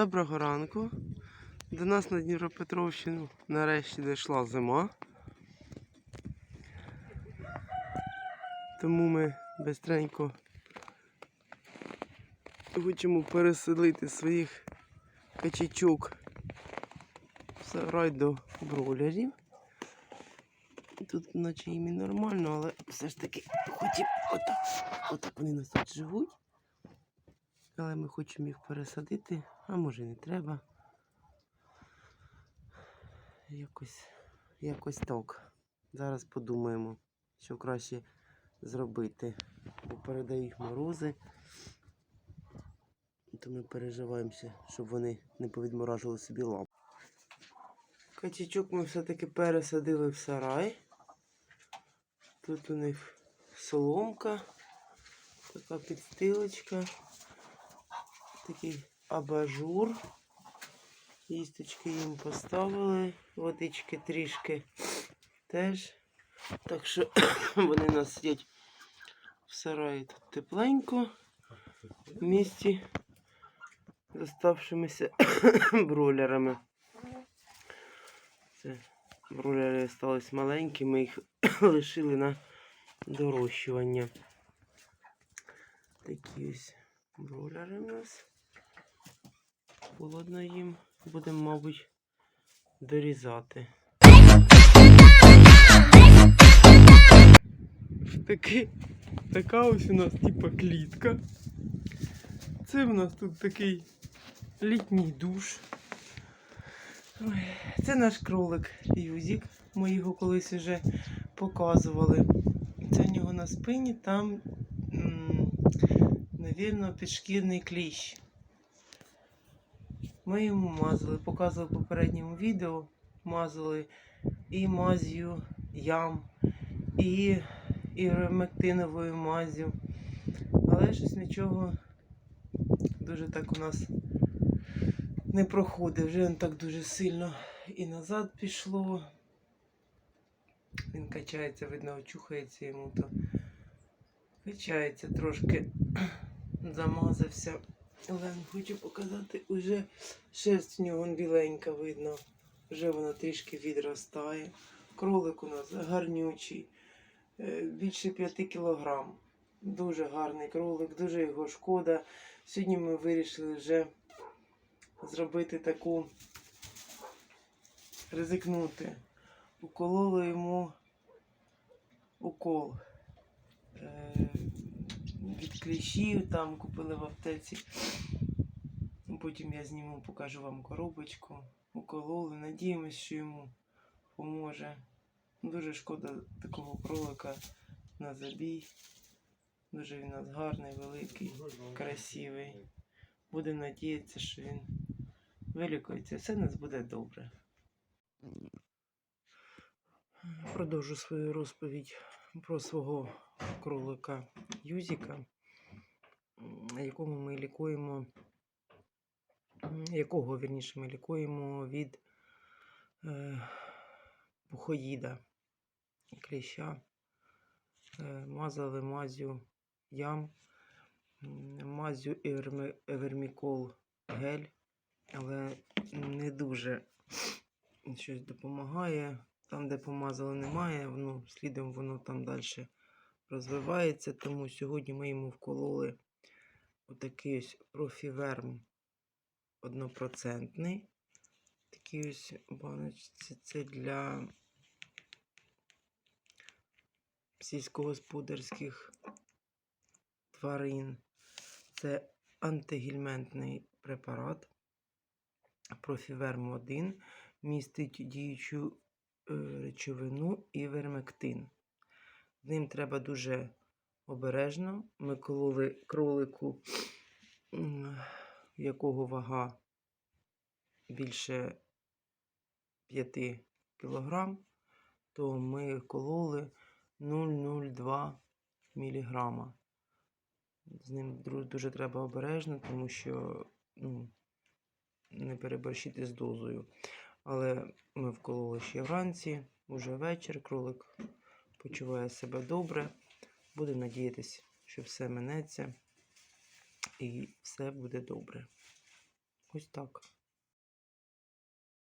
Доброго ранку. До нас на Дніпропетровщину нарешті дійшла зима. Тому ми бистренько хочемо переселити своїх качечок в сарай до бройлерів. Тут наче їм і нормально, але все ж таки хочемо отак. Отак вони нас тут живуть. Але ми хочемо їх пересадити, а може не треба. Якось, якось так. Зараз подумаємо, що краще зробити. Бо передають морози. То ми переживаємося, щоб вони не повідморажували собі лап. Качечок ми все-таки пересадили в сарай. Тут у них соломка, така підстилочка такий абажур. Їсточки їм поставили, водички трішки теж. Так що вони нас сидять в сараї тут тепленько. В місті з оставшимися бролерами. Це бролери залишились маленькі, ми їх лишили на дорощування. Такі ось бролери у нас. Холодно їм. Будемо, мабуть, дорізати. Таки, така ось у нас типа клітка. Це у нас тут такий літній душ. Це наш кролик Юзік. Ми його колись вже показували. Це у нього на спині там, навірно, підшкірний кліщ. Ми йому мазали, показували в попередньому відео, мазали і мазью ям, і іромектиновою мазю. Але щось нічого дуже так у нас не проходить. Вже він так дуже сильно і назад пішло. Він качається, видно, очухається йому то. Качається трошки, замазався. Але хочу показати, уже шерсть у нього біленька видно. Вже вона трішки відростає. Кролик у нас гарнючий, е, більше 5 кілограм. Дуже гарний кролик, дуже його шкода. Сьогодні ми вирішили вже зробити таку ризикнути. Укололи йому укол. Кліщів там купили в аптеці. Потім я зніму, покажу вам коробочку. Укололи. Надіємось, що йому поможе. Дуже шкода такого кролика на забій. Дуже він у нас гарний, великий, красивий. Будемо надіятися, що він вилікується. Все у нас буде добре. Продовжу свою розповідь про свого кролика Юзіка, якому ми лікуємо, якого вірніше ми лікуємо від е, пухоїда, кліща. Е, мазали мазю ям, мазю еверми- евермікол гель, але не дуже щось допомагає. Там, де помазали, немає, воно слідом воно там далі розвивається. Тому сьогодні ми йому вкололи отакий ось профіверм однопроцентний. Такий ось баночці. Це для сільськогосподарських тварин. Це антигельментний препарат. Профіверм 1 містить діючу е, речовину івермектин. З ним треба дуже обережно. Ми кололи кролику, якого вага більше 5 кг, то ми кололи 0,02 мг. З ним дуже треба обережно, тому що ну, не переборщити з дозою. Але ми вкололи ще вранці, уже вечір, кролик почуває себе добре. Будемо надіятися, що все минеться і все буде добре. Ось так.